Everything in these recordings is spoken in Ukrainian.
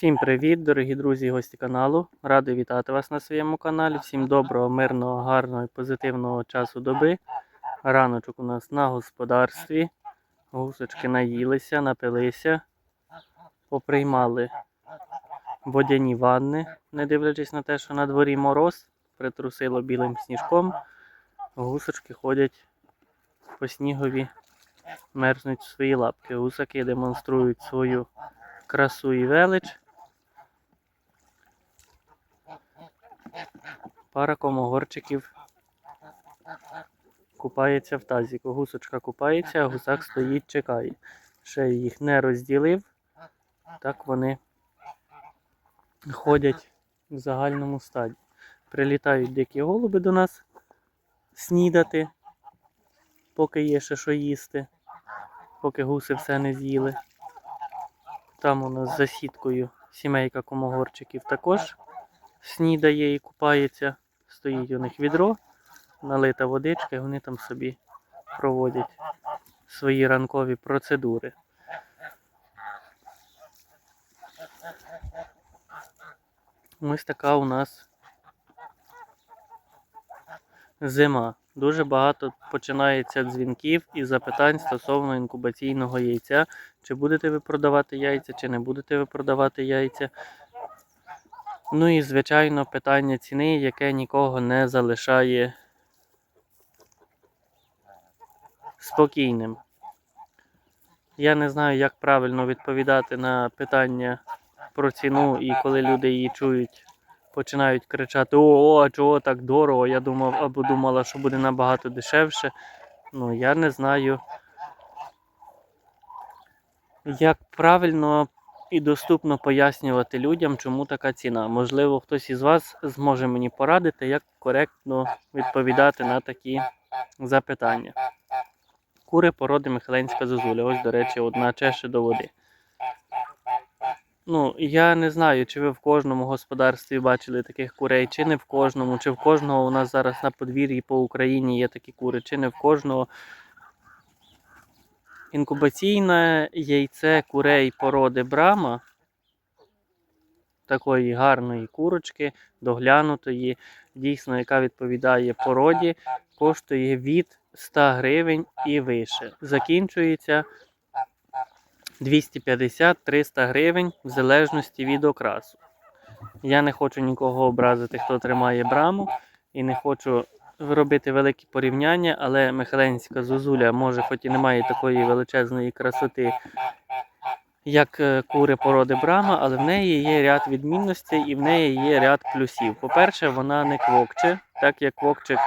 Всім привіт, дорогі друзі і гості каналу. Радий вітати вас на своєму каналі. Всім доброго, мирного, гарного і позитивного часу доби. Раночок у нас на господарстві. Гусочки наїлися, напилися, поприймали водяні ванни, не дивлячись на те, що на дворі мороз, притрусило білим сніжком. Гусочки ходять по снігові, мерзнуть в свої лапки. Гусаки демонструють свою красу і велич. Пара комогорчиків купається в тазіку. Гусочка купається, а гусак стоїть, чекає. Ще їх не розділив. Так вони ходять в загальному стаді. Прилітають дикі голуби до нас снідати, поки є ще що їсти, поки гуси все не з'їли. Там у нас за сіткою сімейка комогорчиків також снідає і купається. Стоїть у них відро, налита водичка, і вони там собі проводять свої ранкові процедури. Ось така у нас зима. Дуже багато починається дзвінків і запитань стосовно інкубаційного яйця. Чи будете ви продавати яйця, чи не будете ви продавати яйця. Ну і, звичайно, питання ціни, яке нікого не залишає спокійним. Я не знаю, як правильно відповідати на питання про ціну, і коли люди її чують, починають кричати: О, а чого так дорого? Я думав або думала, що буде набагато дешевше. Ну, я не знаю, як правильно і доступно пояснювати людям, чому така ціна. Можливо, хтось із вас зможе мені порадити, як коректно відповідати на такі запитання. Кури породи Михайленська зозуля. Ось, до речі, одна чеше до води. Ну, я не знаю, чи ви в кожному господарстві бачили таких курей, чи не в кожному, чи в кожного у нас зараз на подвір'ї по Україні є такі кури, чи не в кожного. Інкубаційне яйце курей породи Брама, такої гарної курочки, доглянутої, дійсно, яка відповідає породі, коштує від 100 гривень і вище. Закінчується 250-300 гривень в залежності від окрасу. Я не хочу нікого образити, хто тримає браму, і не хочу робити великі порівняння, але Михайленська зозуля може, хоч і не має такої величезної красоти, як е, кури породи брама, але в неї є ряд відмінностей і в неї є ряд плюсів. По-перше, вона не квокче, так як квокче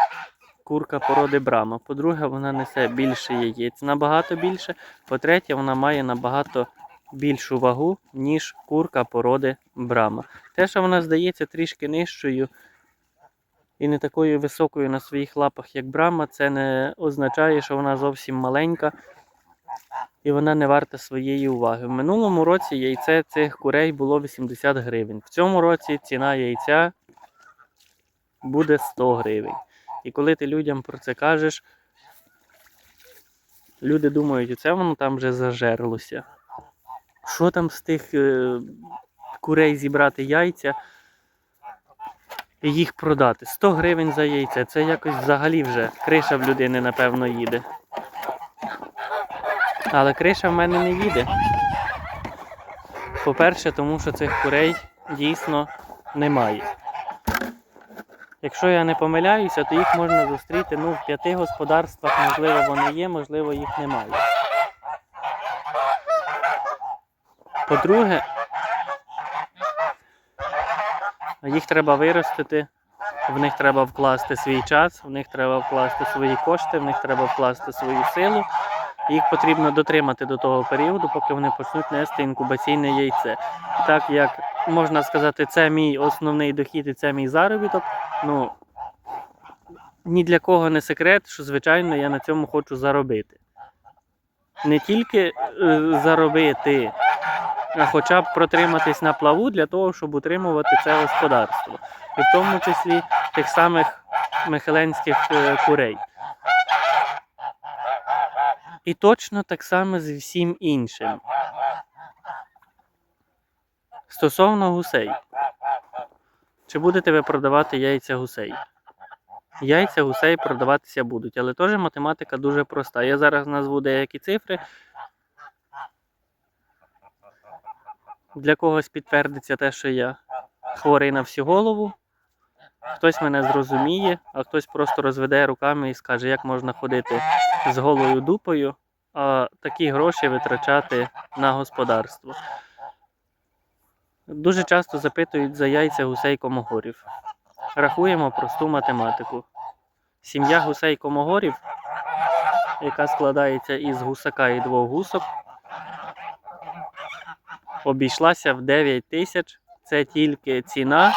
курка породи брама. По-друге, вона несе більше яєць, набагато більше. По-третє, вона має набагато більшу вагу, ніж курка породи брама. Те, що вона здається трішки нижчою і не такою високою на своїх лапах, як брама, це не означає, що вона зовсім маленька і вона не варта своєї уваги. В минулому році яйце цих курей було 80 гривень. В цьому році ціна яйця буде 100 гривень. І коли ти людям про це кажеш, люди думають, оце воно там вже зажерлося. Що там з тих е, курей зібрати яйця і їх продати? 100 гривень за яйце. Це якось взагалі вже криша в людини, напевно, їде. Але криша в мене не їде. По-перше, тому що цих курей дійсно немає. Якщо я не помиляюся, то їх можна зустріти ну, в п'яти господарствах, можливо, вони є, можливо, їх немає. По-друге, їх треба виростити, в них треба вкласти свій час, в них треба вкласти свої кошти, в них треба вкласти свою силу. Їх потрібно дотримати до того періоду, поки вони почнуть нести інкубаційне яйце. Так як можна сказати, це мій основний дохід і це мій заробіток. Ну ні для кого не секрет, що звичайно я на цьому хочу заробити. Не тільки е, заробити, хоча б протриматись на плаву для того, щоб утримувати це господарство. І в тому числі тих самих михеленських е, курей. І точно так само з всім іншим. Стосовно гусей. Чи будете ви продавати яйця гусей? Яйця гусей продаватися будуть, але теж математика дуже проста. Я зараз назву деякі цифри. Для когось підтвердиться те, що я хворий на всю голову. Хтось мене зрозуміє, а хтось просто розведе руками і скаже, як можна ходити з голою дупою, а такі гроші витрачати на господарство. Дуже часто запитують за яйця гусей комогорів. Рахуємо просту математику. Сім'я гусей комогорів, яка складається із гусака і двох гусок, обійшлася в 9 тисяч. Це тільки ціна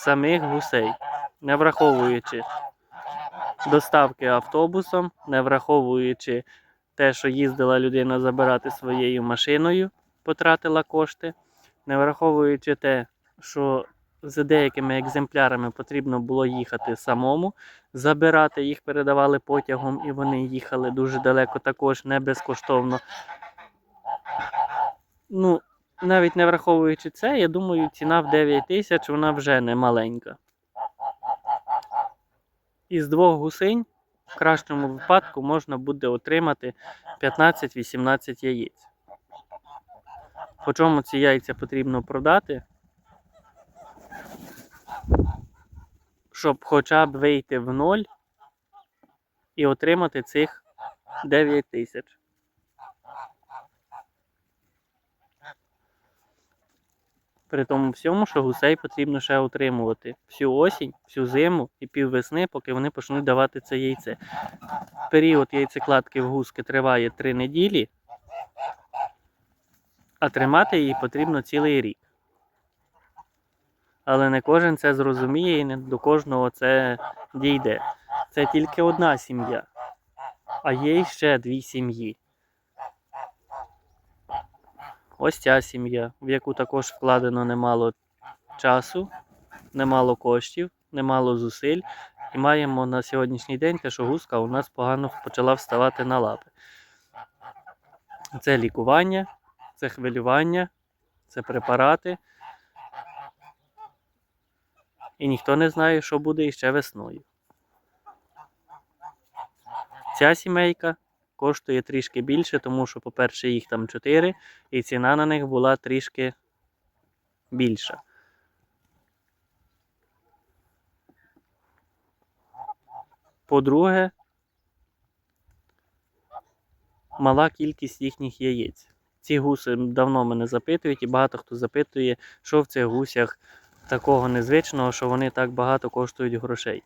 самих гусей, не враховуючи доставки автобусом, не враховуючи те, що їздила людина забирати своєю машиною, потратила кошти, не враховуючи те, що за деякими екземплярами потрібно було їхати самому, забирати їх, передавали потягом, і вони їхали дуже далеко, також не безкоштовно. Ну, навіть не враховуючи це, я думаю, ціна в 9 тисяч вона вже не маленька. Із двох гусинь в кращому випадку можна буде отримати 15-18 яєць. По чому ці яйця потрібно продати? Щоб хоча б вийти в ноль і отримати цих 9 тисяч. При тому всьому, що гусей потрібно ще утримувати всю осінь, всю зиму і піввесни, поки вони почнуть давати це яйце. Період яйцекладки в гуски триває 3 неділі, а тримати її потрібно цілий рік. Але не кожен це зрозуміє і не до кожного це дійде. Це тільки одна сім'я, а є ще дві сім'ї. Ось ця сім'я, в яку також вкладено немало часу, немало коштів, немало зусиль. І маємо на сьогоднішній день те, що гуска у нас погано почала вставати на лапи. Це лікування, це хвилювання, це препарати. І ніхто не знає, що буде іще весною. Ця сімейка коштує трішки більше, тому що, по-перше, їх там 4, і ціна на них була трішки більша. По-друге, мала кількість їхніх яєць. Ці гуси давно мене запитують, і багато хто запитує, що в цих гусях такого незвичного, що вони так багато коштують грошей.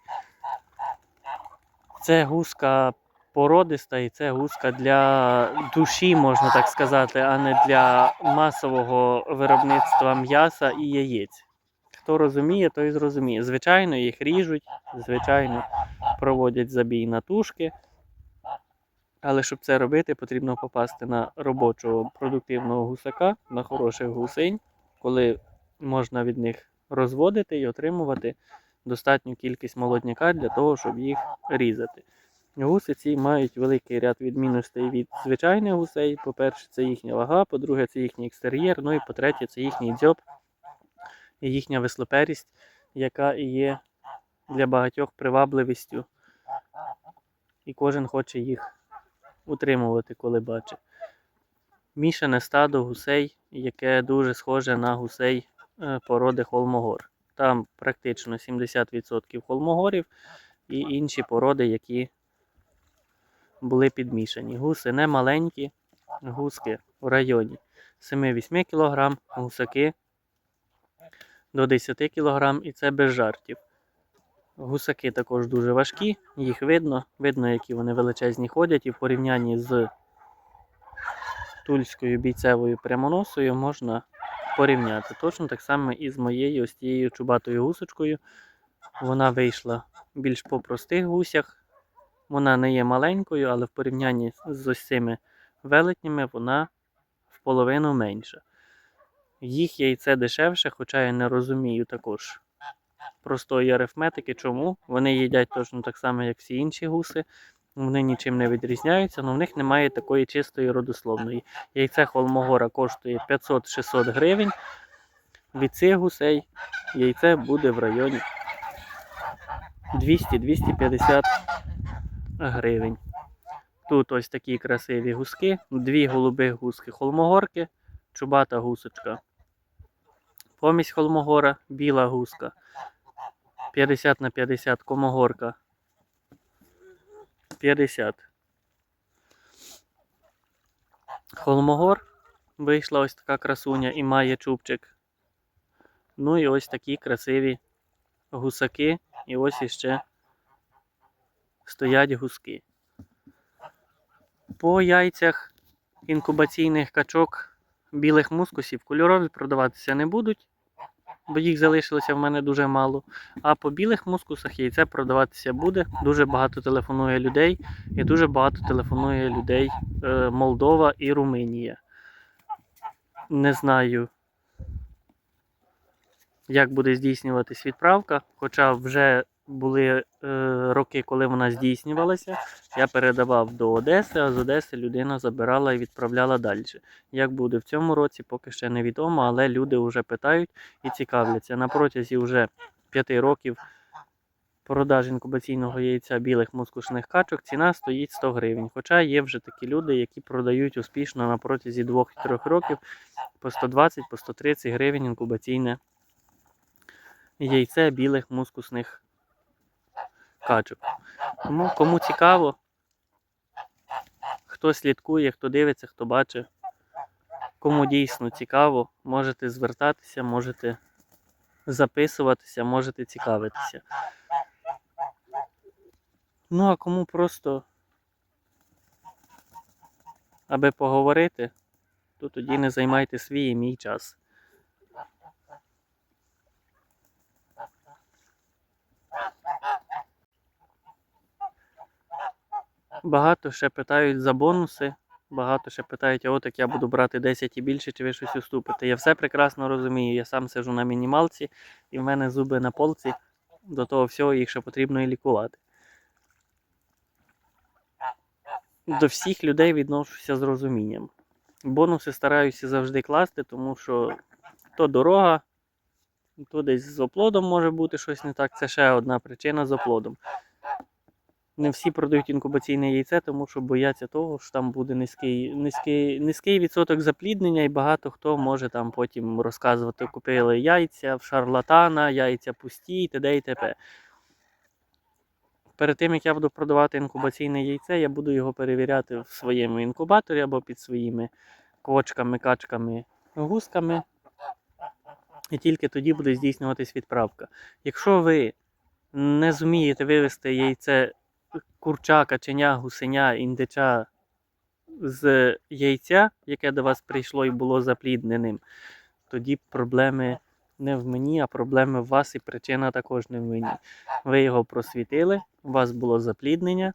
Це гуска породиста і це гуска для душі, можна так сказати, а не для масового виробництва м'яса і яєць. Хто розуміє, той зрозуміє. Звичайно, їх ріжуть, звичайно, проводять забій на тушки. Але щоб це робити, потрібно попасти на робочого продуктивного гусака, на хороших гусень, коли можна від них розводити і отримувати достатню кількість молодняка для того, щоб їх різати. Гуси мають великий ряд відмінностей від звичайних гусей. По-перше, це їхня вага, по-друге, це їхній екстер'єр, ну і по-третє, це їхній дзьоб і їхня веслоперість, яка і є для багатьох привабливістю. І кожен хоче їх утримувати, коли бачить. Мішане стадо гусей, яке дуже схоже на гусей е, породи холмогор. Там практично 70% холмогорів і інші породи, які були підмішані. Гуси не маленькі, гуски в районі 7-8 кг, гусаки до 10 кг і це без жартів. Гусаки також дуже важкі, їх видно, видно, які вони величезні ходять, і в порівнянні з тульською бійцевою прямоносою можна порівняти. Точно так само і з моєю ось тією чубатою гусочкою. Вона вийшла більш по простих гусях. Вона не є маленькою, але в порівнянні з ось велетнями вона в половину менша. Їх яйце дешевше, хоча я не розумію також простої арифметики. Чому? Вони їдять точно так само, як всі інші гуси. Вони нічим не відрізняються, але в них немає такої чистої родословної. Яйце холмогора коштує 500-600 гривень. від цих гусей яйце буде в районі 200-250 гривень. Тут ось такі красиві гуски, дві голубих гуски холмогорки, чубата гусочка. Помість холмогора, біла гуска. 50 на 50 комогорка. 50. Холмогор. Вийшла ось така красуня і має чубчик. Ну і ось такі красиві гусаки. І ось іще стоять гуски. По яйцях інкубаційних качок білих мускусів кольорові продаватися не будуть, бо їх залишилося в мене дуже мало. А по білих мускусах яйце продаватися буде. Дуже багато телефонує людей, і дуже багато телефонує людей е, Молдова і Румунія. Не знаю, як буде здійснюватись відправка, хоча вже були е, роки, коли вона здійснювалася. Я передавав до Одеси, а з Одеси людина забирала і відправляла далі. Як буде в цьому році, поки ще невідомо, але люди вже питають і цікавляться. На протязі вже 5 років продаж інкубаційного яйця білих мускушних качок ціна стоїть 100 гривень. Хоча є вже такі люди, які продають успішно на протязі 2-3 років по 120 по 130 гривень інкубаційне яйце білих мускусних качок. Тому кому цікаво, хто слідкує, хто дивиться, хто бачить, кому дійсно цікаво, можете звертатися, можете записуватися, можете цікавитися. Ну, а кому просто аби поговорити, то тоді не займайте свій і мій час. Багато ще питають за бонуси. Багато ще питають, а от як я буду брати 10 і більше, чи ви щось уступите. Я все прекрасно розумію. Я сам сижу на мінімалці, і в мене зуби на полці. До того всього їх ще потрібно і лікувати. До всіх людей відношуся з розумінням. Бонуси стараюся завжди класти, тому що то дорога, то десь з оплодом може бути щось не так. Це ще одна причина з оплодом. Не всі продають інкубаційне яйце, тому що бояться того, що там буде низький, низький, низький відсоток запліднення, і багато хто може там потім розказувати, купили яйця в шарлатана, яйця пусті, і т.д. і т.п. Перед тим, як я буду продавати інкубаційне яйце, я буду його перевіряти в своєму інкубаторі або під своїми квочками, качками, гусками. І тільки тоді буде здійснюватись відправка. Якщо ви не зумієте вивести яйце курча, каченя, гусеня, індича з яйця, яке до вас прийшло і було заплідненим, тоді проблеми не в мені, а проблеми в вас, і причина також не в мені. Ви його просвітили, у вас було запліднення,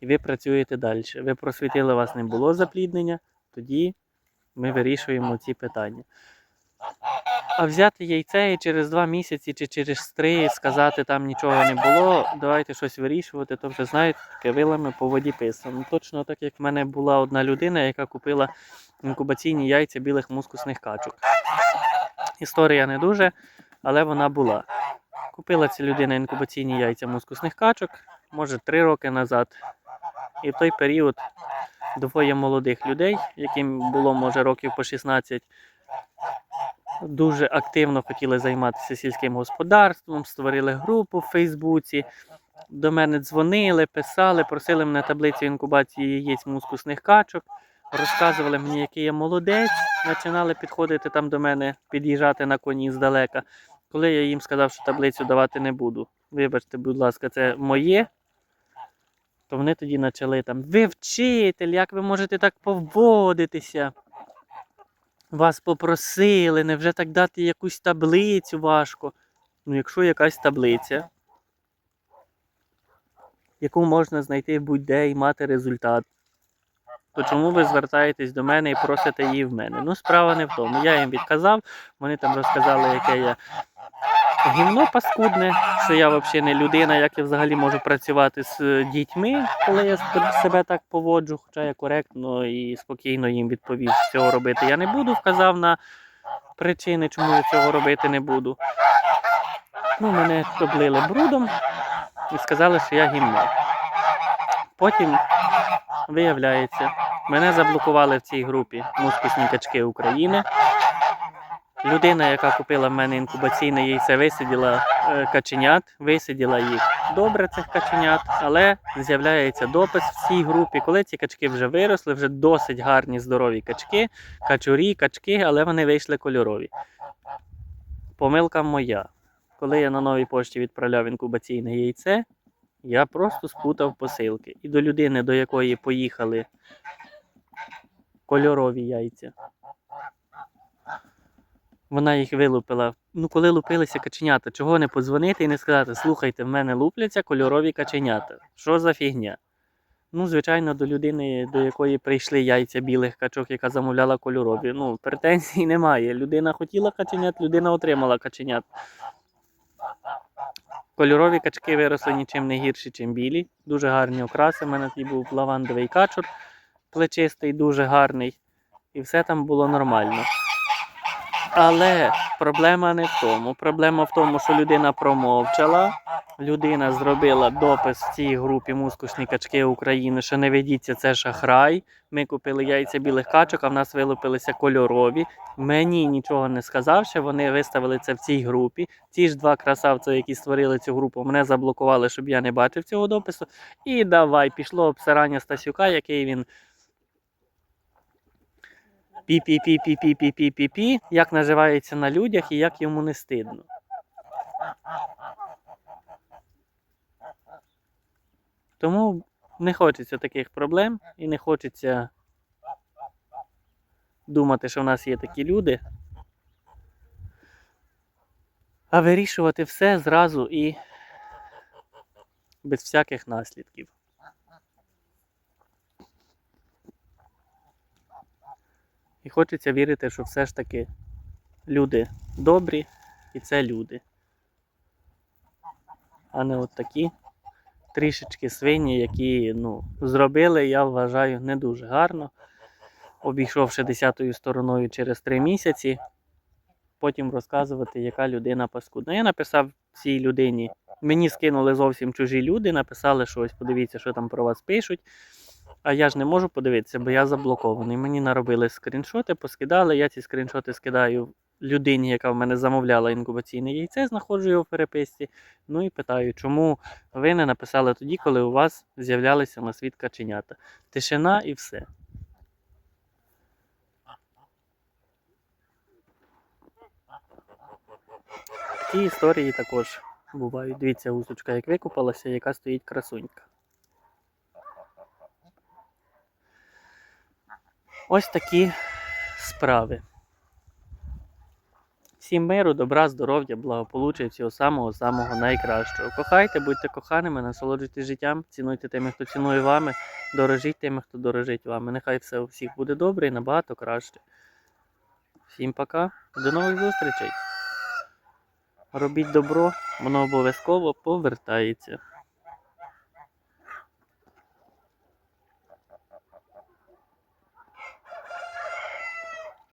і ви працюєте далі. Ви просвітили, у вас не було запліднення, тоді ми вирішуємо ці питання. А взяти яйце і через два місяці чи через три сказати там нічого не було, давайте щось вирішувати, то вже знаєте, таке вилами по воді писано. Точно так, як в мене була одна людина, яка купила інкубаційні яйця білих мускусних качок. Історія не дуже, але вона була. Купила ця людина інкубаційні яйця мускусних качок, може три роки назад. І в той період двоє молодих людей, яким було може років по 16, дуже активно хотіли займатися сільським господарством, створили групу в Фейсбуці. До мене дзвонили, писали, просили мене таблицю інкубації яєць мускусних качок, розказували мені, який я молодець, починали підходити там до мене, під'їжджати на коні здалека. Коли я їм сказав, що таблицю давати не буду, вибачте, будь ласка, це моє. То вони тоді почали там, ви вчитель, як ви можете так поводитися? Вас попросили, невже так дати якусь таблицю важко? Ну, якщо якась таблиця, яку можна знайти будь-де і мати результат, то чому ви звертаєтесь до мене і просите її в мене? Ну, справа не в тому. Я їм відказав, вони там розказали, яке я гімно паскудне, що я взагалі не людина, як я взагалі можу працювати з е, дітьми, коли я себе так поводжу, хоча я коректно і спокійно їм відповів, цього робити я не буду. Вказав на причини, чому я цього робити не буду. Ну, мене облили брудом і сказали, що я гімно. Потім виявляється, мене заблокували в цій групі мускусні качки України. Людина, яка купила в мене інкубаційне яйце, висиділа е, каченят, висиділа їх добре, цих каченят, але з'являється допис в цій групі, коли ці качки вже виросли, вже досить гарні здорові качки, качурі, качки, але вони вийшли кольорові. Помилка моя. Коли я на новій пошті відправляв інкубаційне яйце, я просто спутав посилки. І до людини, до якої поїхали кольорові яйця, вона їх вилупила. Ну, коли лупилися каченята, чого не подзвонити і не сказати, слухайте, в мене лупляться кольорові каченята. Що за фігня? Ну, звичайно, до людини, до якої прийшли яйця білих качок, яка замовляла кольорові. Ну, претензій немає. Людина хотіла каченят, людина отримала каченят. Кольорові качки виросли нічим не гірші, ніж білі. Дуже гарні окраси. У мене такий був лавандовий качур плечистий, дуже гарний. І все там було нормально. Але проблема не в тому. Проблема в тому, що людина промовчала. Людина зробила допис в цій групі мускусні качки України, що не ведіться, це шахрай. Ми купили яйця білих качок, а в нас вилупилися кольорові. Мені нічого не сказавши, вони виставили це в цій групі. Ті ж два красавці, які створили цю групу, мене заблокували, щоб я не бачив цього допису. І давай, пішло обсирання Стасюка, який він пі-пі-пі-пі-пі-пі-пі-пі, як називається на людях і як йому не стидно. Тому не хочеться таких проблем і не хочеться думати, що в нас є такі люди. А вирішувати все зразу і без всяких наслідків. І хочеться вірити, що все ж таки люди добрі і це люди. А не от такі трішечки свині, які ну, зробили, я вважаю, не дуже гарно. Обійшовши десятою стороною через три місяці, потім розказувати, яка людина паскудна. Я написав цій людині. Мені скинули зовсім чужі люди, написали щось, подивіться, що там про вас пишуть. А я ж не можу подивитися, бо я заблокований. Мені наробили скріншоти, поскидали. Я ці скріншоти скидаю людині, яка в мене замовляла інкубаційне яйце, знаходжу його в переписці. Ну і питаю, чому ви не написали тоді, коли у вас з'являлися на світ каченята. Тишина і все. Такі історії також бувають. Дивіться, гусочка, як викупалася, яка стоїть красунька. Ось такі справи. Всім миру, добра, здоров'я, благополуччя і всього самого самого найкращого. Кохайте, будьте коханими, насолоджуйтесь життям, цінуйте тими, хто цінує вами, дорожіть тими, хто дорожить вами. Нехай все у всіх буде добре і набагато краще. Всім пока, до нових зустрічей. Робіть добро, воно обов'язково повертається.